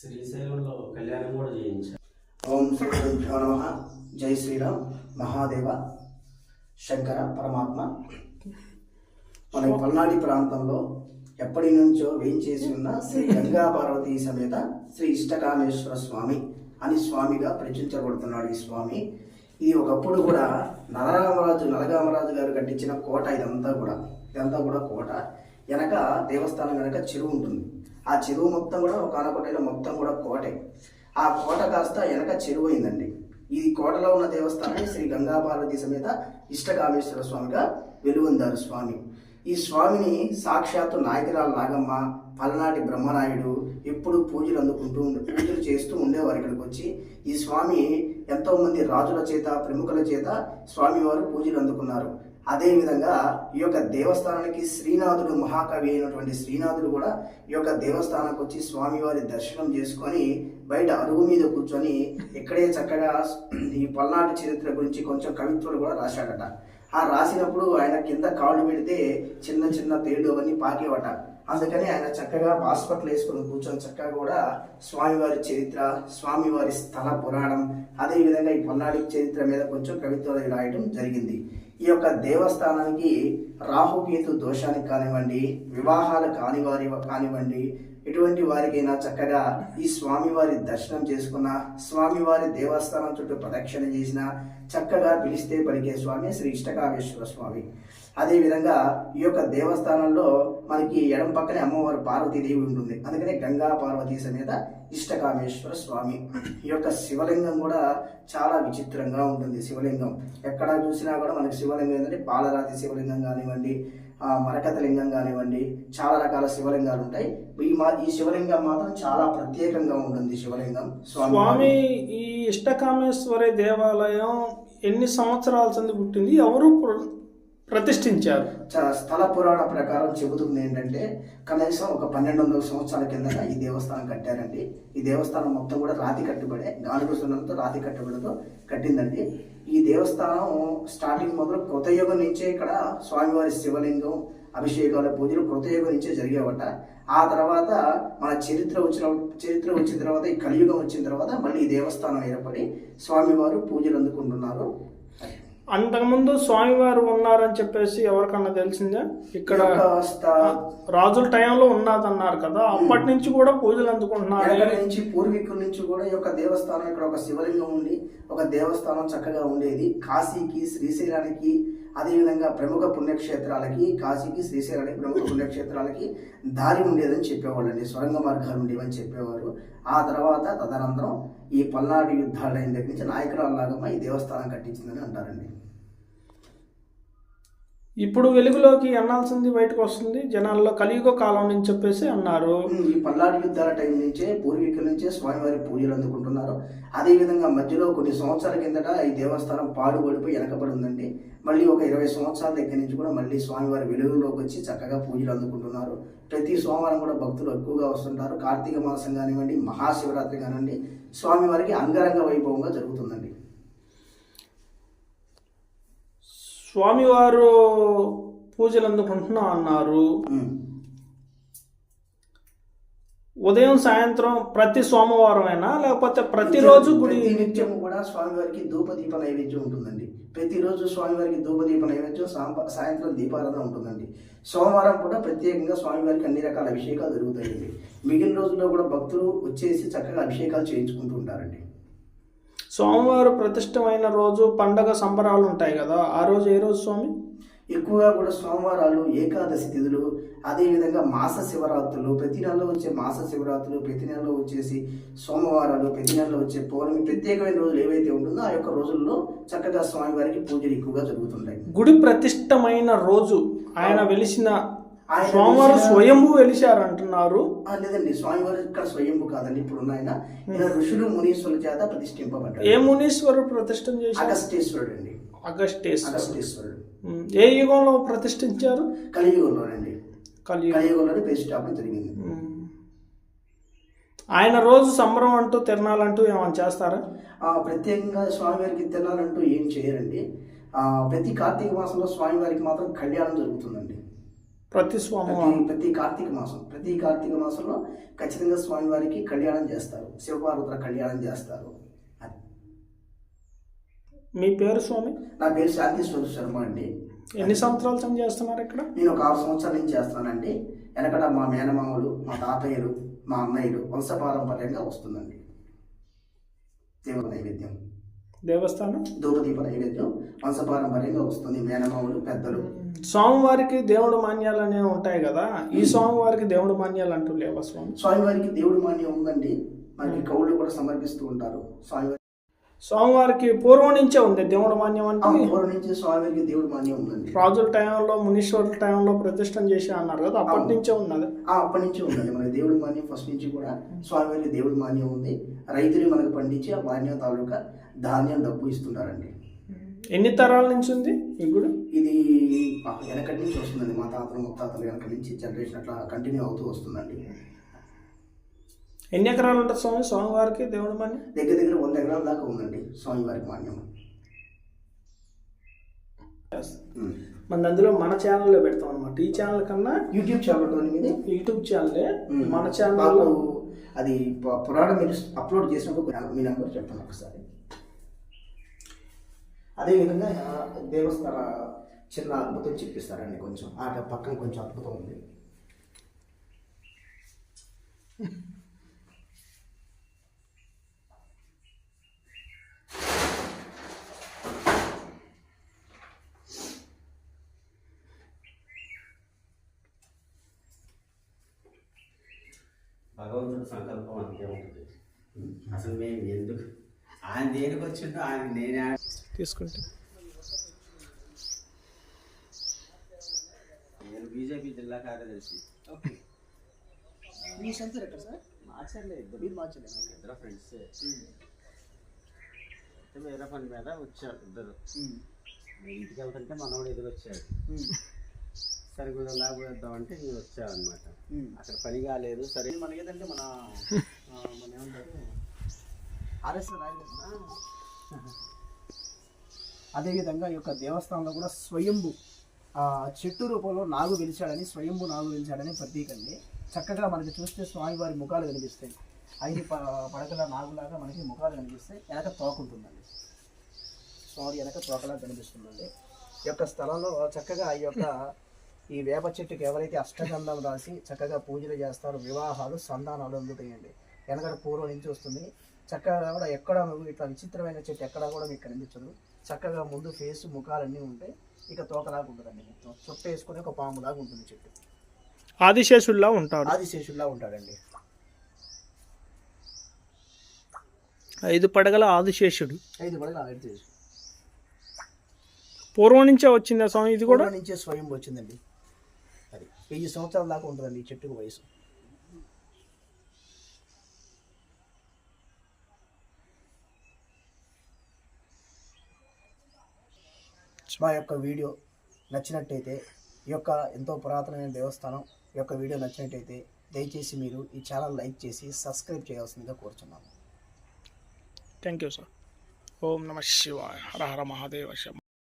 శ్రీశైలంలో కళ్యాణం కూడా చేయించారు. ఓం శ్రీ గురుభ్యో నమ. జై శ్రీరామ్. మహాదేవ శంకర పరమాత్మ. మన ఈ పల్నాడు ప్రాంతంలో ఎప్పటి నుంచో వేయించేసి ఉన్న శ్రీ గంగా పార్వతీ సమేత శ్రీ ఇష్టకామేశ్వర స్వామి అని స్వామిగా ప్రచురించబడుతున్నాడు ఈ స్వామి. ఇది ఒకప్పుడు కూడా నరరామరాజు నలగామరాజు గారు కట్టించిన కోట ఇదంతా కూడా. ఇదంతా కూడా కోట. వెనక దేవస్థానం వెనక చెరువు ఉంటుంది. ఆ చెరువు మొత్తం కూడా ఒక ఆనకొట్టలో మొత్తం కూడా కోటే. ఆ కోట కాస్త వెనక చెరువు అయిందండి. ఈ కోటలో ఉన్న దేవస్థానం శ్రీ గంగా పార్వతి సమేత ఇష్టకామేశ్వర స్వామిగా వెలువందారు స్వామి. ఈ స్వామిని సాక్షాత్తు నాయకురాలు నాగమ్మ పలనాటి బ్రహ్మనాయుడు ఎప్పుడు పూజలు అందుకుంటూ ఉండే పూజలు చేస్తూ ఉండేవారు ఇక్కడికి వచ్చి. ఈ స్వామి ఎంతోమంది రాజుల చేత ప్రముఖుల చేత స్వామివారు పూజలు అందుకున్నారు. అదేవిధంగా ఈ యొక్క దేవస్థానానికి శ్రీనాథుడు మహాకవి అయినటువంటి శ్రీనాథుడు కూడా ఈ యొక్క దేవస్థానానికి వచ్చి స్వామివారి దర్శనం చేసుకొని బయట అరుగు మీద కూర్చొని ఇక్కడే చక్కగా ఈ పల్నాటి చరిత్ర గురించి కొంచెం కవిత్వాలు కూడా రాశాడట. ఆ రాసినప్పుడు ఆయన కింద కాళ్ళు పెడితే చిన్న చిన్న తేడు అవన్నీ పాకేవట. అందుకని ఆయన చక్కగా హాస్పిటల్ వేసుకుని కూర్చొని చక్కగా కూడా స్వామివారి చరిత్ర స్వామివారి స్థల పురాణం అదేవిధంగా ఈ పల్నాడి చరిత్ర మీద కొంచెం కవిత్వాలు రాయడం జరిగింది. ఈ యొక్క దేవస్థానానికి రాహుకేతు దోషానికి కానివ్వండి వివాహాలు కానివారి కానివ్వండి ఎటువంటి వారికైనా చక్కగా ఈ స్వామివారి దర్శనం చేసుకున్న స్వామివారి దేవస్థానం చుట్టూ ప్రదక్షిణ చేసిన చక్కగా పిలిస్తే పలికే స్వామి శ్రీ ఇష్టకామేశ్వర స్వామి. అదేవిధంగా ఈ యొక్క దేవస్థానంలో మనకి ఎడం పక్కనే అమ్మవారు పార్వతీదేవి ఉంటుంది. అందుకనే గంగా పార్వతీ సమేత ఇష్టకామేశ్వర స్వామి. ఈ యొక్క శివలింగం కూడా చాలా విచిత్రంగా ఉంటుంది శివలింగం. ఎక్కడ చూసినా కూడా మనకి శివలింగం ఏంటంటే పాలరాతి శివలింగం కానివ్వండి మరకత లింగం కానివ్వండి చాలా రకాల శివలింగాలు ఉంటాయి. ఈ మా ఈ శివలింగం మాత్రం చాలా ప్రత్యేకంగా ఉంటుంది శివలింగం. స్వామి ఈ ఇష్టకామేశ్వరి దేవాలయం ఎన్ని సంవత్సరాల సంది పుట్టింది? ఎవరు ప్రతిష్ఠించారు. స్థల పురాణ ప్రకారం చెబుతుంది ఏంటంటే కనీసం ఒక పన్నెండు వందల సంవత్సరాల కింద ఈ దేవస్థానం కట్టారండి. ఈ దేవస్థానం మొత్తం కూడా రాతి కట్టుబడే గానుగ సున్నంతో రాతి కట్టుబడితో కట్టిందండి. ఈ దేవస్థానం స్టార్టింగ్ మొదలు కృతయుగం నుంచే ఇక్కడ స్వామివారి శివలింగం అభిషేకాలు పూజలు కృతయుగం నుంచే జరిగేవట. ఆ తర్వాత మన చరిత్ర వచ్చిన చరిత్ర వచ్చిన తర్వాత ఈ కలియుగం వచ్చిన తర్వాత మళ్ళీ ఈ దేవస్థానం ఏర్పడి స్వామివారు పూజలు అందుకుంటున్నారు. అంతకుముందు స్వామివారు ఉన్నారని చెప్పేసి ఎవరికన్నా తెలిసిందా? ఇక్కడ రాజుల టైంలో ఉన్నదన్నారు కదా అప్పటి నుంచి కూడా పూజలు అందుకుంటున్నారు. నుంచి పూర్వీకుల నుంచి కూడా ఈ యొక్క దేవస్థానం ఇక్కడ ఒక శివలింగం ఉండి ఒక దేవస్థానం చక్కగా ఉండేది. కాశీకి శ్రీశైలానికి అదేవిధంగా ప్రముఖ పుణ్యక్షేత్రాలకి కాశీకి శ్రీశైలానికి ప్రముఖ పుణ్యక్షేత్రాలకి దారి ఉండేదని చెప్పేవాళ్ళండి. సొరంగ మార్గాలు ఉండేవని చెప్పేవారు. ఆ తర్వాత తదనంతరం ఈ పల్నాడు యుద్ధాలైన దగ్గర నుంచి నాయకురాలు లాగమ్మ ఈ దేవస్థానం కట్టించిందని అంటారండి. ఇప్పుడు వెలుగులోకి అన్నాల్సింది బయటకు వస్తుంది. జనాల్లో కలియుగ కాలం నుంచి చెప్పేసి అన్నారు. ఈ పల్నాడు యుద్ధాల టైం నుంచే పూర్వీకుల నుంచే స్వామివారి పూజలు అందుకుంటున్నారు. అదేవిధంగా మధ్యలో కొన్ని సంవత్సరాల కిందట ఈ దేవస్థానం పాడుపడిపోయి వెనకబడి ఉందండి. మళ్ళీ ఒక ఇరవై సంవత్సరాల దగ్గర నుంచి కూడా మళ్ళీ స్వామివారి వెలుగులోకి వచ్చి చక్కగా పూజలు అందుకుంటున్నారు. ప్రతి సోమవారం కూడా భక్తులు ఎక్కువగా వస్తుంటారు. కార్తీక మాసం కానివ్వండి మహాశివరాత్రి కానివ్వండి స్వామివారికి అంగరంగ వైభవంగా జరుగుతుందండి స్వామివారు పూజలు అందుకుంటున్నా అన్నారు. ఉదయం సాయంత్రం ప్రతి సోమవారమైనా లేకపోతే ప్రతిరోజు గుడి నిత్యం కూడా స్వామివారికి ధూపదీప నైవేద్యం ఉంటుందండి. ప్రతిరోజు స్వామివారికి ధూపదీప నైవేద్యం సాయంత్రం దీపారాధన ఉంటుందండి. సోమవారం పూట ప్రత్యేకంగా స్వామివారికి అన్ని రకాల అభిషేకాలు జరుగుతాయండి. మిగిలిన రోజుల్లో కూడా భక్తులు వచ్చేసి చక్కగా అభిషేకాలు చేయించుకుంటూ ఉంటారండి. సోమవారం ప్రతిష్టమైన రోజు పండగ సంబరాలు ఉంటాయి కదా ఆ రోజు ఏ రోజు స్వామి? ఎక్కువగా కూడా సోమవారాలు ఏకాదశి తిథులు అదేవిధంగా మాస శివరాత్రులు ప్రతి నెలలో వచ్చే మాస శివరాత్రులు ప్రతి నెలలో వచ్చేసి సోమవారాలు ప్రతి నెలలో వచ్చే పౌర్ణమి ప్రత్యేకమైన రోజులు ఏవైతే ఉంటుందో ఆ యొక్క రోజుల్లో చక్కగా స్వామివారికి పూజలు ఎక్కువగా జరుగుతుంటాయి. గుడి ప్రతిష్టమైన రోజు. ఆయన వెలిసిన వెలిసిన- స్వయంభూ వెలిశారు అంటున్నారు లేదండి స్వామివారు ఇక్కడ స్వయంభు కాదండి ఇప్పుడు ఆయన. ఋషులు మునీశ్వరుల చేత ప్రతిష్ఠింపబడ్డాడు ఏ మునీశ్వరు ప్రతిష్టం చేశారు? అగస్టేశ్వరుడు అండి అగస్టేశ్వరు అగస్టేశ్వరుడు. ఏ యుగంలో ప్రతిష్ఠించారు? కలియుగంలోనండి. కలియుగం. కలియుగంలోనే ప్రతిష్టాపన జరిగింది. ఆయన రోజు సంబరం అంటూ తిరణాలంటూ ఏమైనా చేస్తారా? ఆ, ప్రత్యేకంగా స్వామివారికి తినాలంటూ ఏం చేయరండి. ఆ, ప్రతి కార్తీక మాసంలో స్వామివారికి మాత్రం కళ్యాణం జరుగుతుందండి. ప్రతి సోమవారం. ప్రతి ప్రతి కార్తీక మాసం. ప్రతి కార్తీక మాసంలో ఖచ్చితంగా స్వామివారికి కళ్యాణం చేస్తారు. శివపార్వతుల కళ్యాణం చేస్తారు. మీ పేరు స్వామి? నా పేరు శాంతీశ్వర శర్మ అండి. ఎన్ని సంవత్సరాల నుంచి చేస్తున్నారు ఇక్కడ? నేను ఒక ఆరు సంవత్సరాల నుంచి చేస్తానండి వెనకట మా మేనమామలు మా తాతయ్యలు మా అన్నయ్యలు వంశపారంపర్యంగా వస్తుందండి. దేవ నైవేద్యం. దేవస్థానం? ధూపదీప నైవేద్యం వంశపారంపర్యంగా వస్తుంది. మేనమామలు పెద్దలు. స్వామివారికి దేవుడు మాన్యాలు అనేవి ఉంటాయి కదా. ఈ స్వామివారికి దేవుడు మాన్యాలు అంటూ లేవా స్వామి? స్వామివారికి దేవుడి మాన్యం ఉందండి. మనకి కౌళ్ళు కూడా సమర్పిస్తూ ఉంటారు. స్వామివారి స్వామివారికి పూర్వం నుంచే ఉంది. దేవుడు మాన్యం అంటే పూర్వం నుంచి స్వామివారికి దేవుడి మాన్యం ఉందండి. రాజుల టైంలో మునీశ్వరుల టైంలో ప్రతిష్టం చేసి అన్నారు కదా అప్పటి నుంచే ఉన్నది. ఆ అప్పటి నుంచి ఉందండి. మనకి దేవుడి మాన్యం ఫస్ట్ నుంచి కూడా స్వామివారికి దేవుడి మాన్యం ఉంది. రైతులు మనకు పండించి ఆ మాన్యం తాలూకా ధాన్యం డబ్బు ఇస్తున్నారండి. ఎన్ని తరాల నుంచి ఉంది గుడి? ఇది వెనకటి నుంచి వస్తుందండి. మా తాతలు ముత్తాతలు వెనక నుంచి జనరేషన్ అట్లా కంటిన్యూ అవుతూ వస్తుందండి. ఎన్ని ఎకరాలు ఉంటుంది స్వామి? స్వామివారికి దేవుడు మాన్యం? దగ్గర దగ్గర వంద ఎకరాల దాకా ఉందండి స్వామివారికి మాన్యం. మన అందులో మన ఛానల్లో పెడతాం అనమాట ఈ ఛానల్ కన్నా యూట్యూబ్ ఛానల్ మీది? యూట్యూబ్ ఛానలే. మన మాకు ఛానల్లో అది పురాణం మీరు అప్లోడ్ చేసినప్పుడు మీ నెంబర్ చెప్పండి ఒకసారి. అదేవిధంగా దేవస్థాన చిన్న అద్భుతం చెప్పిస్తారండి కొంచెం. ఆ పక్కన కొంచెం అద్భుతం ఉంది. భగవంతుడి సంకల్పం అంతే ఉంటుంది. అసలు మేము ఎందుకు? ఆయన దేనికి వచ్చిండో ఆయన నేనే తీసుకుంటే. నేను బీజేపీ జిల్లా కార్యదర్శి. మీ సెంటర్ ఎక్కడ సార్? మార్చర్లే ఇద్దరు. మీరు మార్చలేదు ఇద్దరు ఫ్రెండ్స్ వేరే పని మీద వచ్చారు ఇద్దరు. ఇంటికి వెళ్తుంటే మనవాడు ఎదురు వచ్చాడు సరే కొంచెం లాగేద్దామంటే నేను వచ్చాను అనమాట అక్కడ పని కాలేదు. సరే మనకి ఏంటంటే మన మన ఏమంటారు? ఆర్ఎస్ అదేవిధంగా ఈ యొక్క దేవస్థానంలో కూడా స్వయంభు ఆ, చెట్టు రూపంలో నాగు వెలిచాడని స్వయంభు నాగు వెలిచాడని ప్రతీక అండి. చక్కగా మనకి చూస్తే స్వామివారి ముఖాలు కనిపిస్తాయి. ఐదు ప పడకల నాగులాగా మనకి ముఖాలు కనిపిస్తాయి. వెనక తోక ఉంటుందండి స్వామి వెనక తోకలా కనిపిస్తుందండి. ఈ యొక్క స్థలంలో చక్కగా ఈ యొక్క ఈ వేప చెట్టుకి ఎవరైతే అష్టగంధం రాసి చక్కగా పూజలు చేస్తారో వివాహాలు సంతానాలు అందుతాయండి. వెనకడ పూర్వం నుంచి వస్తుంది. చక్కగా కూడా ఎక్కడ నువ్వు ఇట్లా విచిత్రమైన చెట్టు ఎక్కడ కూడా మీకు కనిపించదు. చక్కగా ముందు ఫేస్ ముఖాలన్నీ ఉంటాయి. ఇక తోకలాగా ఉంటుందండి మొత్తం. చుట్ట వేసుకుని ఒక పాములాగా ఉంటుంది చెట్టు. ఆదిశేషుల్లా ఉంటాడు. ఆదిశేషుల్లా ఉంటాడండి. ఐదు పడగల ఆదిశేషుడు. ఐదు పడగలు చేసి పూర్వం నుంచే వచ్చిందా స్వామి ఇది కూడా? నుంచే స్వయం వచ్చిందండి. వెయ్యి సంవత్సరాల దాకా ఉంటుందండి ఈ చెట్టుకు వయసు. మా యొక్క వీడియో నచ్చినట్టయితే ఈ యొక్క ఎంతో పురాతనమైన దేవస్థానం ఈ యొక్క వీడియో నచ్చినట్టయితే దయచేసి మీరు ఈ ఛానల్ లైక్ చేసి సబ్స్క్రైబ్ చేయాల్సిందిగా కోరుచున్నాము థ్యాంక్ యూ సార్ ఓం నమ శివాయ. హర హర మహాదేవ శంభో.